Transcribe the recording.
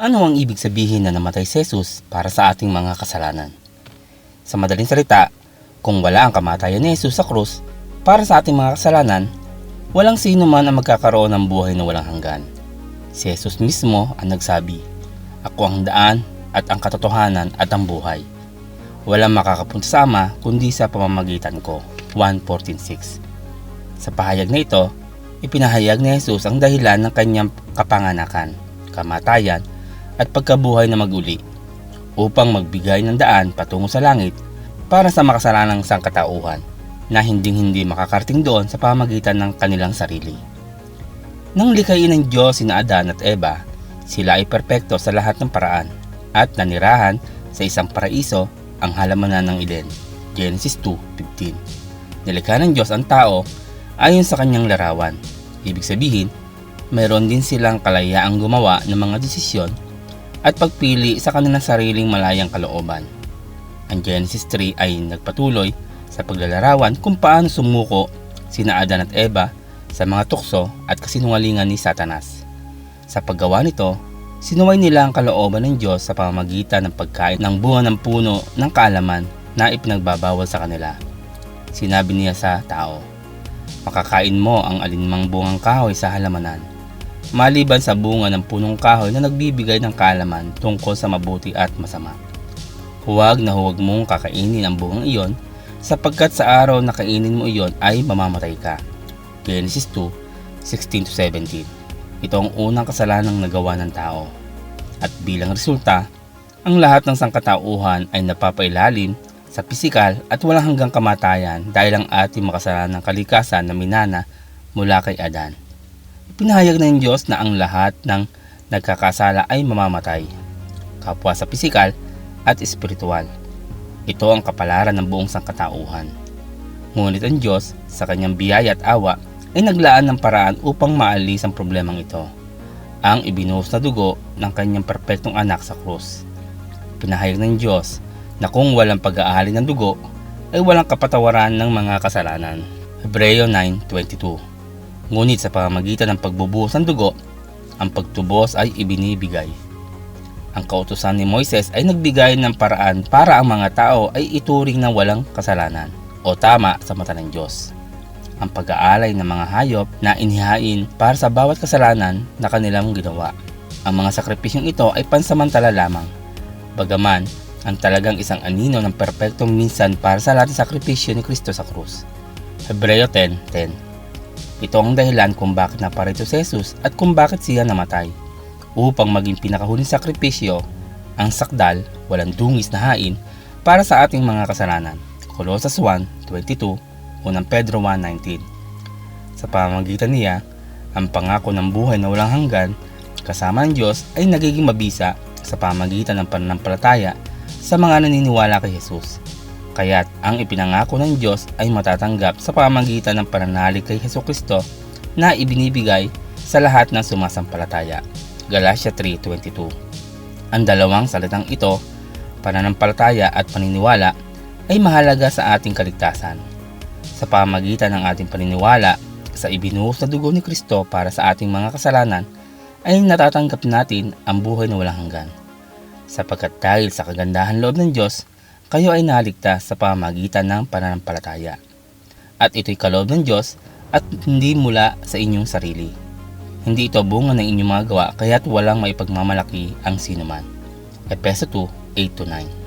Ano ang ibig sabihin na namatay si Jesus para sa ating mga kasalanan? Sa madaling salita, kung wala ang kamatayan ni Jesus sa krus para sa ating mga kasalanan, walang sino man ang magkakaroon ng buhay na walang hanggan. Si Jesus mismo ang nagsabi, Ako ang daan at ang katotohanan at ang buhay. Walang makakapunta sa Ama kundi sa pamamagitan ko. 1.14.6 Sa pahayag na ito, ipinahayag ni Jesus ang dahilan ng kanyang kapanganakan, kamatayan at pagkabuhay na maguli upang magbigay ng daan patungo sa langit para sa makasalanang sangkatauhan na hinding-hindi makakarting doon sa pamagitan ng kanilang sarili. Nang likhain ng Diyos sina Adan at Eva, sila ay perpekto sa lahat ng paraan at nanirahan sa isang paraiso ang halamanan ng Eden. Genesis 2.15 Nilikha ng Diyos ang tao ayon sa kanyang larawan. Ibig sabihin, mayroon din silang kalayaang gumawa ng mga desisyon at pagpili sa kanilang sariling malayang kalooban. Ang Genesis 3 ay nagpatuloy sa paglalarawan kung paano sumuko sina Adan at Eva sa mga tukso at kasinungalingan ni Satanas. Sa paggawa nito, sinuway nila ang kalooban ng Diyos sa pamamagitan ng pagkain ng bunga ng puno ng kaalaman na ipinagbabawal sa kanila. Sinabi niya sa tao, Makakain mo ang alinmang bungang kahoy sa halamanan, maliban sa bunga ng punong kahoy na nagbibigay ng kaalaman tungkol sa mabuti at masama. Huwag na huwag mong kakainin ang bungang iyon sapagkat sa araw na kainin mo iyon ay mamamatay ka. Genesis 2, 16-17 Ito ang unang kasalanang nagawa ng tao. At bilang resulta, ang lahat ng sangkatauhan ay napapailalim sa pisikal at walang hanggang kamatayan dahil ang ating makasalanang kalikasan na minana mula kay Adan. Ipinahayag ng Diyos na ang lahat ng nagkakasala ay mamamatay, kapwa sa pisikal at espiritual. Ito ang kapalaran ng buong sangkatauhan. Ngunit ang Diyos sa kanyang biyaya at awa ay naglaan ng paraan upang maalis ang problemang ito. Ang ibinuhos na dugo ng kanyang perpektong anak sa krus. Pinahayag ng Diyos na kung walang pag-aali ng dugo, ay walang kapatawaran ng mga kasalanan. Hebreo 9.22 Ngunit sa pamamagitan ng pagbubuhos ng dugo, ang pagtubos ay ibinibigay. Ang kautusan ni Moises ay nagbigay ng paraan para ang mga tao ay ituring na walang kasalanan o tama sa mata ng Diyos. Ang pag-aalay ng mga hayop na inihain para sa bawat kasalanan na kanilang ginawa. Ang mga sakripisyong ito ay pansamantala lamang. Bagaman, ang talagang isang anino ng perpektong minsan para sa lahat ng sakripisyo ni Kristo sa krus. Hebreo 10.10 Ito ang dahilan kung bakit naparito si Jesus at kung bakit siya namatay. Upang maging pinakahuling sakripisyo, ang sakdal, walang dungis na hain, para sa ating mga kasalanan. Colossus 1.22 1 Pedro 1.19 Sa pamamagitan niya, ang pangako ng buhay na walang hanggan, kasama ng Diyos ay nagiging mabisa sa pamamagitan ng pananampalataya sa mga naniniwala kay Jesus. Kaya't ang ipinangako ng Diyos ay matatanggap sa pamamagitan ng pananalig kay Heso Kristo na ibinibigay sa lahat ng sumasampalataya. Galatia 3.22 Ang dalawang salitang ito, pananampalataya at paniniwala, ay mahalaga sa ating kaligtasan. Sa pamamagitan ng ating paniniwala sa ibinuhos na dugo ni Kristo para sa ating mga kasalanan, ay natatanggap natin ang buhay na walang hanggan sapagkat dahil sa kagandahan loob ng Diyos, kayo ay naligtas sa pamamagitan ng pananampalataya. At ito'y kaloob ng Diyos at hindi mula sa inyong sarili. Hindi ito bunga ng inyong mga gawa kaya't walang maipagmamalaki ang sinuman. Epeso 2, 8-9